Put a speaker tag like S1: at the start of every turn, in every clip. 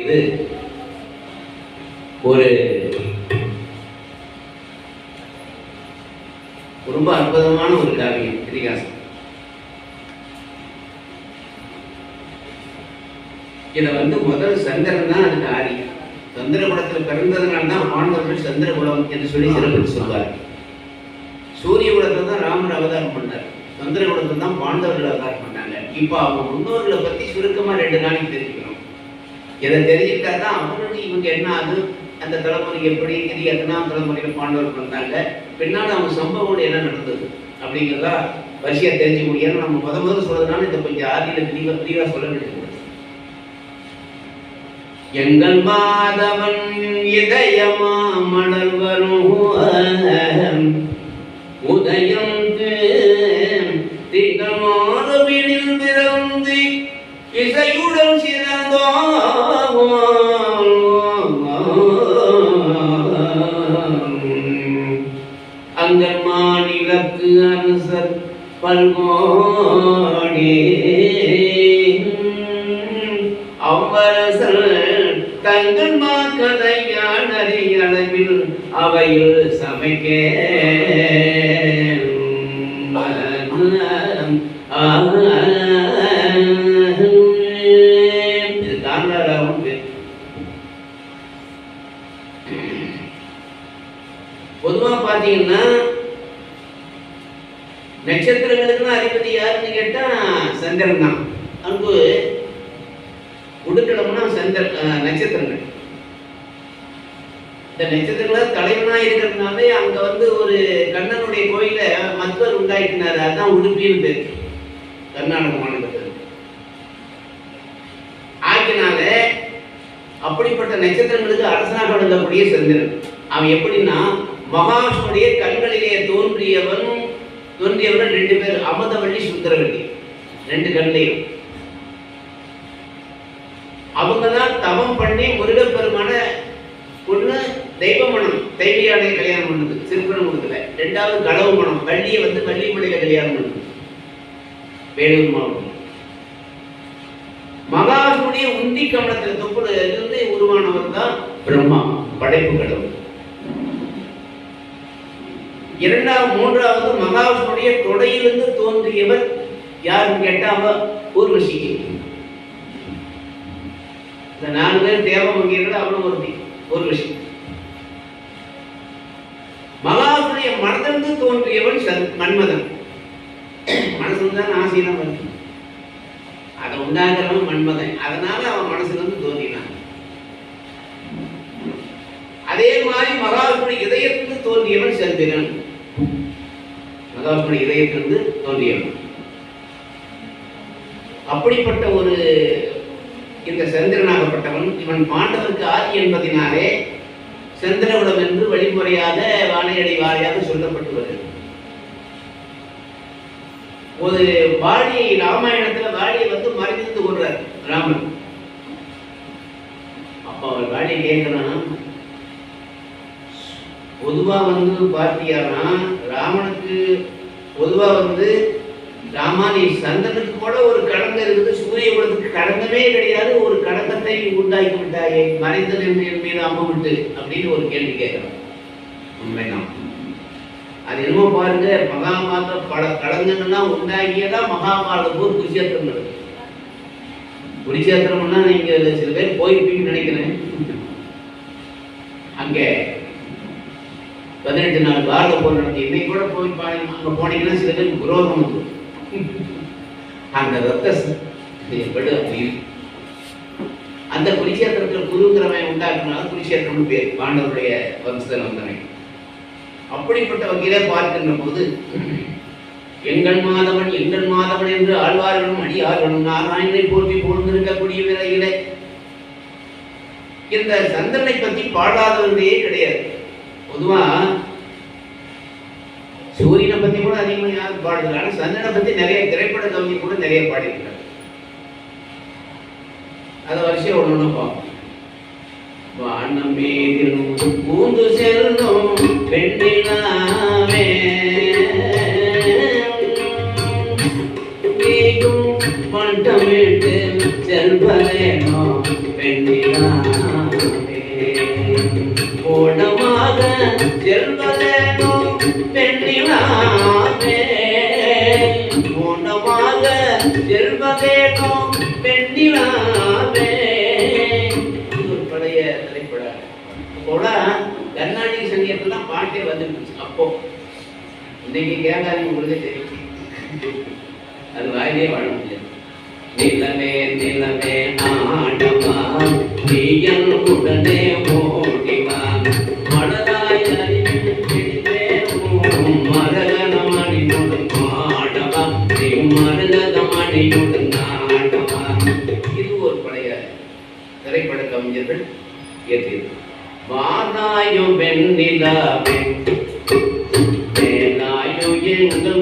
S1: இது ஒரு ரொம்ப அற்புதமான ஒரு காவியம் இதிகாசம். இதை வந்து முதல் சந்திரன் தான் அதுக்கு ஆதி சந்திரகுலத்தில் பிறந்ததுனால தான் ஆண்டவர்கள் சந்திரகுலம் என்று சொல்லி சிறப்பு சொல்வார் சூரிய குலத்தில் தான் ராமர் அவதாரம் பண்ணார். சந்திரகுலத்தில் தான் பாண்டவர்கள் அவதாரம் பண்ணாங்க. இப்போ அவங்க முன்னோர்களை பற்றி சுருக்கமாக ரெண்டு நாளைக்கு தெரிஞ்சுக்கிறோம் இதை தெரிஞ்சுக்கிட்டா தான் அவங்களுக்கு இவங்க என்ன ஆகுது? அந்த தலைமுறை எப்படி? இது எத்தனாம் தலைமுறையில் பாண்டவர் பண்ணாங்க பின்னால் அவங்க சம்பவம் என்ன நடந்தது? அப்படிங்கிறதா வரிசையாக தெரிஞ்சு முடியாது நம்ம முத முதல்ல சொல்றதுனால இதை கொஞ்சம் ஆதியில் விரிவா விரிவா சொல்ல வேண்டியது. எங்கள் மாதவன் இதயமா மணல் வரும். உதயம் அங்கன் மாநிலத்து அரசர் பல்கோடி. அவ்வரசர் தங்கள் மாக்கதையான் அறியளவில் அவையில் சமைக்க இது காந்தாராவும் பேர் பொதுவா பாத்தீங்கன்னா நட்சத்திரங்களுக்குலாம் அதிபதி யாருன்னு கேட்டா சந்திரன் தான். அங்கு உடுக்கலம்னா சந்திர நட்சத்திரங்கள். இந்த நட்சத்திரங்கள் தலைவனா இருக்கிறதுனாலே அங்க வந்து ஒரு கண்ணனுடைய கோயில மத்வர் உண்டாக்கினார். அதான் உடுப்பின்னு பேர். கர்நாடக மாநிலத்தில். ஆக்கினால அப்படிப்பட்ட நட்சத்திரங்களுக்கு அரசனாக விளங்கக்கூடிய சந்திரன். அவன் எப்படின்னா மகாவிஷ்ணுடைய கண்களிலே தோன்றியவன் தோன்றியவன் ரெண்டு பேர் அமதவள்ளி சுந்தரவள்ளி. ரெண்டு கண்ணையும். அவங்க தான் தவம் பண்ணி முருகப்பெருமான ஒண்ணு தெய்வ மனம் தெய்வியானை கல்யாணம் பண்ணுது சிறுபெருங்குளத்துல ரெண்டாவது கடவு மனம் வள்ளியை வந்து வள்ளிமலையில கல்யாணம் பண்ணுது. வேலூர் மாவட்டம். மகாசுடைய உந்தி கமலத்தில் தொப்புல இருந்து உருவானவர் தான் பிரம்மா படைப்பு கடவுள். இரண்டாவது மூன்றாவது மகாவிஷ்ணுடைய தொடையிலிருந்து தோன்றியவர் யாருன்னு கேட்டா அவ ஊர்வசி இந்த நாலு பேர் தேவமங்கியர்கள் அவளும் ஒருத்தி ஊர்வசி. மகாவிஷ்ணுடைய மனதிலிருந்து தோன்றியவன் சந்- மன்மதன். மனசுல தான் ஆசையெல்லாம் வருது. அதை உண்டாகிறவன் மன்மதன். அதனால அவன் மனசுல இருந்து தோன்றினான். அதே மாதிரி மகாவிஷ்ணு இதயத்திலிருந்து தோன்றியவன் சந்திரன். மகாவிஷ்ணுடைய இதயத்திலிருந்து தோன்றியவன் அப்படிப்பட்ட ஒரு இந்த சந்திரனாகப்பட்டவன் இவன் பாண்டவருக்கு ஆதி என்பதினாலே சந்திரகுலம் என்று வழிமுறையாக வாழையடி வாழையாக சொல்லப்பட்டு வருகிறது. ஒரு வாழியை ராமாயணத்துல வாழியை வந்து மறைந்து கொள்றார் ராமன். அப்ப அவர் வாழியை கேட்கிறான்? பொதுவா வந்து பார்த்தீங்கன்னா ராமனுக்கு பொதுவாக வந்து ராமானி சந்தனத்துக்கு கூட ஒரு கடங்க இருக்குது சூரிய குலத்துக்கு கடங்கமே கிடையாது ஒரு கடங்கத்தை உண்டாக்கி விட்டாயே மறைந்தது என்று என் மீது அம்ம விட்டு அப்படின்னு ஒரு கேள்வி கேட்கிறோம். உண்மைதான். அது என்னமோ பாருங்க மகாபாரத பல கடங்கங்கள்லாம் உண்டாக்கியதா மகாபாரத ஒரு குருஷேத்திரம் நடக்கும் குருஷேத்திரம்னா நீங்க சில பேர் போயிருப்பீங்கன்னு நினைக்கிறேன். அங்கே பதினெட்டு நாள் பாரத போர் நடத்தி இன்னைக்கு கூட போய் பாருங்க அங்க போனீங்கன்னா சில பேருக்கு குரோதம் வந்துடும் அந்த ரத்த ச- எப்படி அப்படி அந்த குருஷேத்திரத்தில் குருங்கிறவன் உண்டாக்குனால குருஷேத்திரம்னு பேர் பாண்டவருடைய வம்சத்தில் வந்தவன். அப்படிப்பட்ட வகையிலே பார்க்கின்ற போது எங்கள் மாதவன் எங்கள் மாதவன் என்று ஆழ்வார்களும் அடியார்களும் நாராயணனை போற்றி போழ்ந்திருக்கக்கூடிய விலையிலே இந்த சந்திரனை பற்றி பாடாதவர்களே கிடையாது. பொதுவா சூரியனை பத்தி கூட அதிகமாக யாரும் பாடுறது ஆனா சந்திரனை பத்தி நிறைய திரைப்பட கவிஞர் கூட நிறைய பாடியிருக்காங்க அதை வருஷம் ஒன்று ஒன்று பார்ப்போம். வானமே பூந்து செல்லும் பெண்ணினாமே நீயும் பட்டமிட்டு செல்வதேனோ பெண்ணினாமே பெண்ணிலாவே ஓடமாக செல்வதேனோ பெண்ணிலாமே ஓடமாக செல்வதேனோ பெண்ணிலாமே இது ஒரு பழைய திரைப்படம் கூட கர்நாடக சங்கீதத்துல தான் பாட்டே வந்துருந்துச்சு. அப்போ இன்னைக்கு கேட்டாலும் உங்களுக்கு தெரியும். அது வாயிலே வாழ முடியாது. நிலமே நிலமே ஆடமா நீயன் உடனே ஓடிவா மலராய் மரகதமணியுடன் ஆடவா நீ மரகதமணியுடன் ஆடவா இது ஒரு பழைய திரைப்பட கவிஞர்கள் இயற்றியது வாதாயும் வெண்ணிலாவே மேலாயு எங்கள்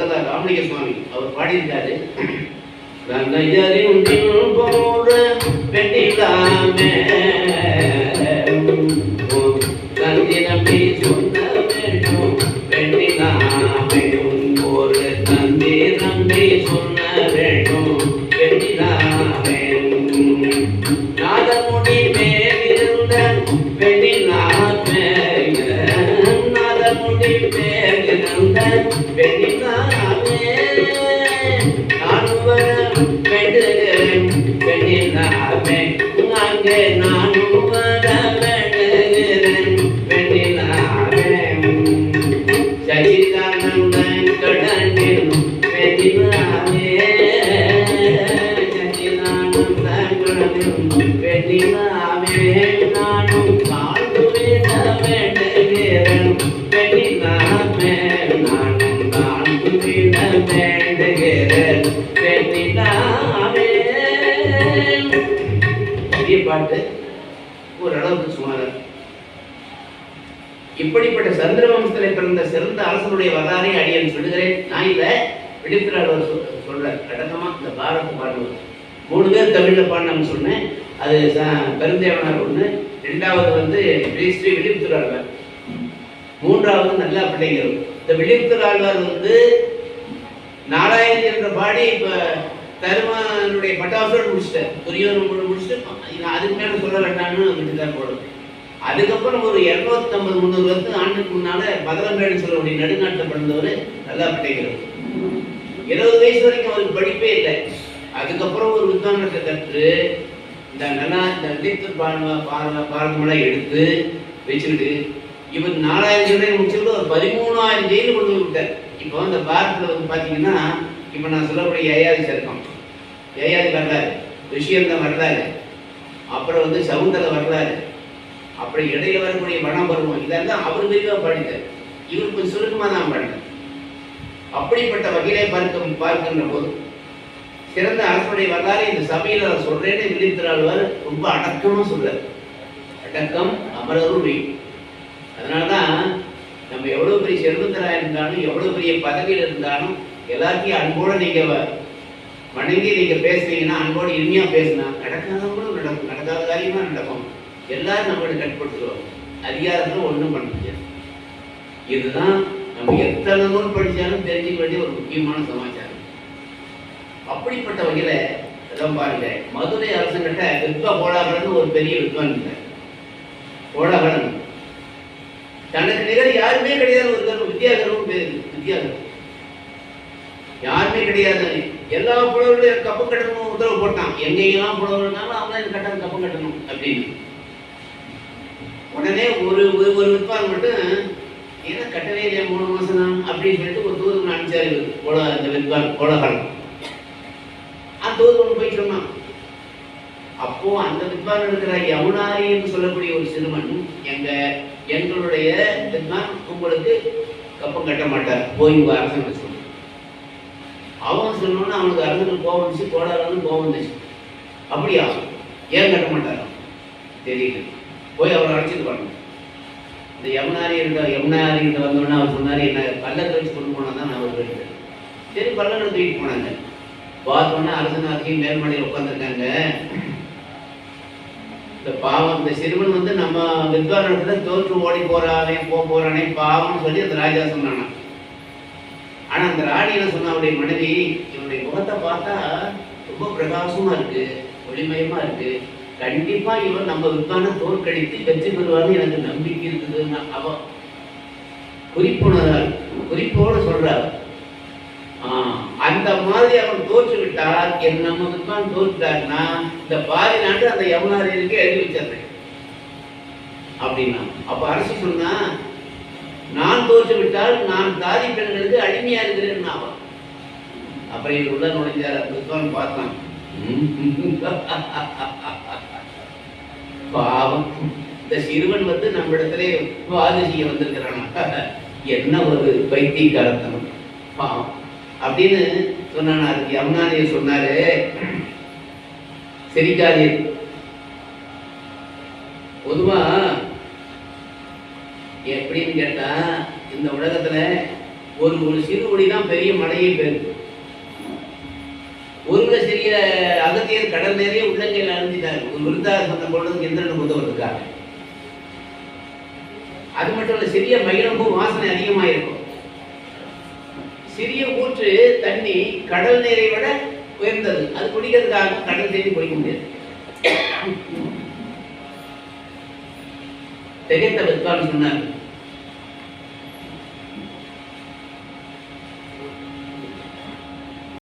S1: வடலூர் ராமலிங்க சுவாமி. அவர் பாடியிருக்காரு. கங்கையரின் போற வெண்ணிலாமே. தந்திரமே சொல்ல வேண்டும். வெண்ணிலாமே. ஒரு தந்திரமே சொல்ல வேண்டும். வெண்ணிலாமே. நாதமுடி மேலிருந்த வெண்ணிலாமே. நாதமுடி மேலிருந்த வெண்ணிலாமே நான் வர வேண்டுகிறேன் வெண்ணிலாமே அங்கே நானும் வர வேண்டுகிறேன் வெண்ணிலாமே சச்சிதானந்தன் கடனில் வெண்ணிலாமே சச்சிதானந்தன் கடனில் வெண்ணிலாமே இப்படிப்பட்ட சந்திர வம்சத்தில் பிறந்த சிறந்த அரசனுடைய வரலாறை அடியன் சொல்லுகிறேன். நான் இதை சொல் சொல்றார். கடகமாக இந்த பாரத பாடுவது மூணு பேர் தமிழில் பாடினோம்னு சொன்னேன். அது ச- பெருந்தேவனார் ஒன்று ரெண்டாவது வந்து ஸ்ரீ ஸ்ரீ மூன்றாவது நல்லா பிள்ளைங்கள் இந்த விழித்திராளர் வந்து நாராயணன் என்ற பாடி இப்போ தருமனுடைய பட்டாசோடு முடிச்சிட்டார். துரியோதனன் முடிச்சுட்டு நான் அதுக்கு மேலே சொல்ல வேண்டாம்னு வந்துட்டு தான் போடுவேன் அதுக்கப்புறம் ஒரு இருநூத்தம்பது முந்நூறு வருஷம் ஆண்டுக்கு முன்னால பதவம்பேடு சொல்லக்கூடிய நடுநாட்டில் பிறந்தவர் நல்லா பட்டேகர் இருபது வயசு வரைக்கும் அவருக்கு படிப்பே இல்லை. அதுக்கப்புறம் ஒரு வித்வானத்தை கற்று இந்த நல்லா இந்த விழித்து பாட எடுத்து வச்சுக்கிட்டு இவர் நாலாயிரம் ஜெயிலை முடிச்சுட்டு ஒரு பதிமூணாயிரம் ஜெயிலு கொண்டு விட்டார். இப்போ அந்த பாரத்தில் வந்து பார்த்தீங்கன்னா இப்போ நான் சொல்லக்கூடிய ஏயாதி சர்க்கம். ஏயாதி வரலாறு விஷயந்த வரலாறு அப்புறம் வந்து சவுந்தர வரலாறு அப்படி இடையில வரக்கூடிய மனம் பருவம் இதெல்லாம் அவர் விரிவாக படித்தார் இவர் கொஞ்சம் சுருக்கமாக தான் படித்தார் அப்படிப்பட்ட வகையிலே பார்க்க பார்க்கின்ற போது சிறந்த அரசுடைய வரலாறு இந்த சபையில் நான் சொல்றேன்னு விழித்திராழ்வார் ரொம்ப அடக்கமும் சொல்றார். அடக்கம் அமரருள். அதனால்தான் நம்ம எவ்வளோ பெரிய செல்வந்தராக இருந்தாலும் எவ்வளோ பெரிய பதவியில் இருந்தாலும் எல்லாத்தையும் அன்போடு நீங்கள் வ- வணங்கி நீங்கள் பேசுறீங்கன்னா அன்போடு இனிமையாக பேசினா நடக்காதவங்களும் நடக்கும். நடக்காத காரியமாக நடக்கும். எல்லாரும் நம்மளை கட்டுப்படுத்துவாங்க அதிகாரத்துல ஒன்றும் பண்ண முடியாது. இதுதான் நம்ம எத்தனை நூல் படிச்சாலும் தெரிஞ்சுக்க வேண்டிய ஒரு முக்கியமான சமாச்சாரம். அப்படிப்பட்ட வகையில அதான் பாருங்க. மதுரை அரசங்கிட்ட வித்வா கோலாகலன் ஒரு பெரிய வித்வான் இருந்தார் கோலாகலன் தனக்கு நிகர் யாருமே கிடையாது. ஒரு தரம் பேரு வித்யாதரம் யாருமே கிடையாது. எல்லா புலவர்களும் கப்பம் கட்டணும் உத்தரவு போட்டான். எங்கெங்கெல்லாம் புலவர் இருந்தாலும் அவங்க கட்டணும் கப்பம் கட்டணும் அப்படின்னு. உடனே ஒரு ஒரு ஒரு வித்வான் மட்டும் ஏன்னா கட்டவே இல்லையா மூணு மாசம் தான் அப்படின்னு சொல்லிட்டு ஒரு தூரம் அனுப்பிச்சாரு. கோல இந்த வித்வான் கோலகாலம் அந்த தூதன் போய் சொன்னான் அப்போ அந்த வித்வான் இருக்கிற யமுனாரி என்று சொல்லக்கூடிய ஒரு சிறுவன் எங்க எங்களுடைய வித்வான் உங்களுக்கு கப்பம் கட்ட மாட்டார். போய் உங்க அரசன் சொன்னான் அவன் சொன்னோன்னு அவனுக்கு அரசனுக்கு கோபம் வந்துச்சு கோடாரன்னு கோபம் வந்துச்சு. அப்படியா? ஏன் கட்ட மாட்டாரா? தெரியல. போய் அவரை அழைச்சிட்டு வரணும் இந்த யமுனாரி இருந்த யமுனாரி இருந்த வந்தோடனே அவர் சொன்னார் என்ன பல்லத்தை வச்சு கொண்டு போனால் தான் நான் அவர் சரி பல்லக்கு தூக்கிட்டு போனாங்க. பார்த்தோன்னே அரசன் மேல்மலையில் உட்காந்துருக்காங்க இந்த பாவம் இந்த சிறுவன் வந்து நம்ம வித்வானத்துல தோற்று ஓடி போறானே போக போறானே பாவம்னு சொல்லி அந்த ராஜா சொன்னானா. ஆனா அந்த ராணி என்ன சொன்னா அவருடைய மனைவி இவனுடைய முகத்தை பார்த்தா ரொம்ப பிரகாசமா இருக்கு ஒளிமயமா இருக்கு. கண்டிப்பா இவன் நம்ம வித்வான தோற்கடித்து வெற்றி பெறுவார்னு எனக்கு நம்பிக்கை இருக்குதுன்னா அவ குறிப்புணரால் குறிப்போடு சொல்றார். அந்த மாதிரி அவன் தோற்று விட்டார் என் நம்ம வித்வான் தோற்றுட்டாருன்னா இந்த பாதி நாட்டு அந்த யமுனாரியருக்கு எழுதி வச்சிடுறேன். அப்படின்னா அப்ப அரசு சொன்னா நான் தோற்று விட்டால் நான் தாதி பெண்களுக்கு அடிமையா இருக்கிறேன்னு அவன். அப்புறம் உள்ள நுழைஞ்சார் அந்த வித்வான் பார்த்தான். பாவம். இந்த சிறுவன் வந்து நம்ம இடத்துல வாது செய்ய வந்திருக்கிறானா. என்ன ஒரு பைத்தியக்காரத்தனம் பாவம். அப்படின்னு சொன்னானா அதுக்கு யமுனானியர் சொன்னாரு சிரிக்காதீர் பொதுவா எப்படின்னு கேட்டா இந்த உலகத்துல ஒரு ஒரு சிறு ஒளி தான் பெரிய மழையை பெறுது ஒருவர் சிறிய அகத்தியர் கடல் நிறைய உள்ளங்கையில் அழிஞ்சிட்டார் ஒரு விருத்தாசனம் கொண்டதுக்கு எந்திரன் வந்திருக்காங்க அது மட்டும் இல்லை சிறிய மயிலம்பும் வாசனை அதிகமாக இருக்கும் சிறிய ஊற்று தண்ணி கடல் நீரை விட உயர்ந்தது. அது குடிக்கிறதுக்காக கடல் தேடி குடிக்க முடியாது திகைத்த வித்வான் சொன்னார்